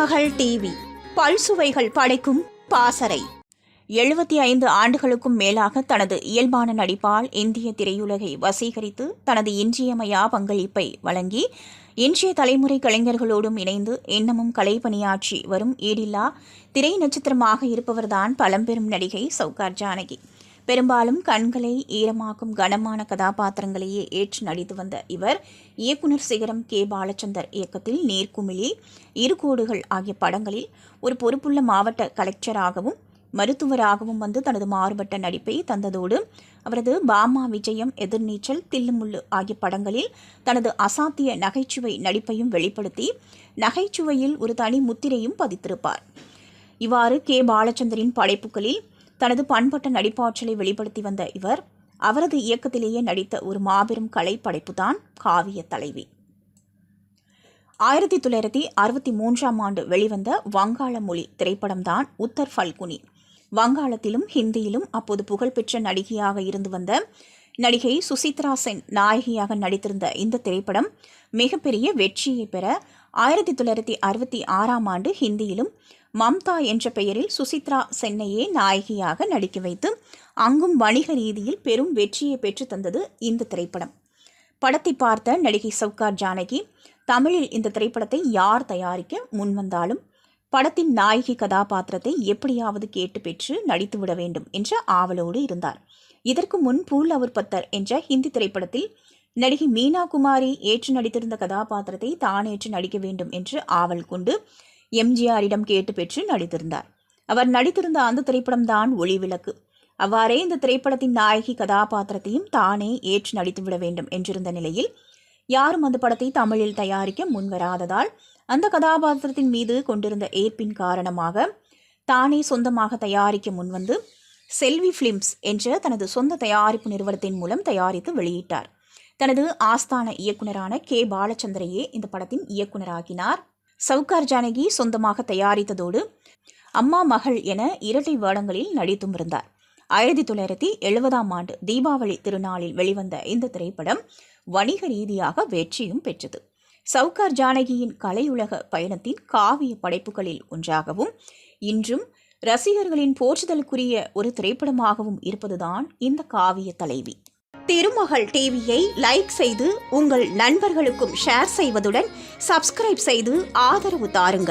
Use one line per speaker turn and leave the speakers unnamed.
மகள் டிவி. பல்சுவைகள் படைக்கும் பாசறை. எழுபத்தி ஐந்து ஆண்டுகளுக்கும் மேலாக தனது இயல்பான நடிப்பால் இந்திய திரையுலகை வசீகரித்து தனது இன்றியமையா பங்களிப்பை வழங்கி இன்றைய தலைமுறை கலைஞர்களோடும் இணைந்து இன்னமும் கலைப்பணியாற்றி வரும் ஈடில்லா திரை நட்சத்திரமாக இருப்பவர்தான் பழம்பெரும் நடிகை சௌகார் ஜானகி. பெரும்பாலும் கண்களை ஈரமாக்கும் கனமான கதாபாத்திரங்களையே ஏற்று நடித்து வந்த இவர் இயக்குனர் சிகரம் கே. பாலச்சந்தர் இயக்கத்தில் நேர்குமிழி இருகோடுகள் ஆகிய படங்களில் ஒரு பொறுப்புள்ள மாவட்ட கலெக்டராகவும் மருத்துவராகவும் வந்து தனது மாறுபட்ட நடிப்பை தந்ததோடு அவரது பாமா விஜயம் எதிர்நீச்சல் தில்லுமுள்ளு ஆகிய படங்களில் தனது அசாத்திய நகைச்சுவை நடிப்பையும் வெளிப்படுத்தி நகைச்சுவையில் ஒரு தனி முத்திரையும் பதித்திருப்பார். இவ்வாறு கே. பாலச்சந்தரின் படைப்புகளில் தனது பண்பட்ட நடிப்பாற்றலை வெளிப்படுத்தி வந்த இவர் அவரது இயக்கத்திலேயே நடித்த ஒரு மாபெரும் கலைப்படைப்புதான் காவிய தலைவி. ஆயிரத்தி தொள்ளாயிரத்தி அறுபத்தி மூன்றாம் ஆண்டு வெளிவந்த வங்காள மொழி திரைப்படம்தான் உத்தர் ஃபல்குனி. வங்காளத்திலும் ஹிந்தியிலும் அப்போது புகழ்பெற்ற நடிகையாக இருந்து வந்த நடிகை சுசித்ரா சென் நாயகியாக நடித்திருந்த இந்த திரைப்படம் மிகப்பெரிய வெற்றியை பெற ஆயிரத்தி தொள்ளாயிரத்தி அறுபத்தி ஆறாம் ஆண்டு ஹிந்தியிலும் மம்தா என்ற பெயரில் சுசித்ரா சென்னையே நாயகியாக நடிக்க வைத்து அங்கும் வணிக ரீதியில் பெரும் வெற்றியை பெற்று தந்தது இந்த திரைப்படம். படத்தை பார்த்த நடிகை சவுகார் ஜானகி தமிழில் இந்த திரைப்படத்தை யார் தயாரிக்க முன்வந்தாலும் படத்தின் நாயகி கதாபாத்திரத்தை எப்படியாவது கேட்டு பெற்று நடித்து விட வேண்டும் என்ற ஆவலோடு இருந்தார். இதற்கு முன் பூல் அவர் பத்தர் என்ற ஹிந்தி திரைப்படத்தில் நடிகை மீனா குமாரி ஏற்று நடித்திருந்த கதாபாத்திரத்தை தான் ஏற்று நடிக்க வேண்டும் என்று ஆவல் கொண்டு எம்ஜிஆரிடம் கேட்டு பெற்று நடித்திருந்தார். அவர் நடித்திருந்த அந்த திரைப்படம்தான் ஒளிவிளக்கு அவ்வாறே இந்த திரைப்படத்தின் நாயகி கதாபாத்திரத்தையும் தானே ஏற்று நடித்துவிட வேண்டும் என்றிருந்த நிலையில் யாரும் அந்த படத்தை தமிழில் தயாரிக்க முன்வராததால் அந்த கதாபாத்திரத்தின் மீது கொண்டிருந்த ஏற்பின் காரணமாக தானே சொந்தமாக தயாரிக்க முன்வந்து செல்வி ஃபிலிம்ஸ் என்ற தனது சொந்த தயாரிப்பு நிறுவனத்தின் மூலம் தயாரித்து வெளியிட்டார். தனது ஆஸ்தான இயக்குனரான கே. பாலச்சந்திரையே இந்த படத்தின் இயக்குனராகினார் சவுகார் ஜானகி சொந்தமாக தயாரித்ததோடு அம்மா மகள் என இரட்டை வேடங்களில் நடித்தும் இருந்தார். ஆயிரத்தி தொள்ளாயிரத்தி எழுபதாம் ஆண்டு தீபாவளி திருநாளில் வெளிவந்த இந்த திரைப்படம் வணிக ரீதியாக வெற்றியும் பெற்றது. சவுகார் ஜானகியின் கலையுலக பயணத்தின் காவிய படைப்புகளில் ஒன்றாகவும் இன்றும் ரசிகர்களின் போற்றுதலுக்குரிய ஒரு திரைப்படமாகவும் இருப்பதுதான் இந்த காவிய தலைவி. திருமகள் டிவியை லைக் செய்து உங்கள் நண்பர்களுக்கும் ஷேர் செய்வதுடன் சப்ஸ்கிரைப் செய்து ஆதரவு தாருங்கள்.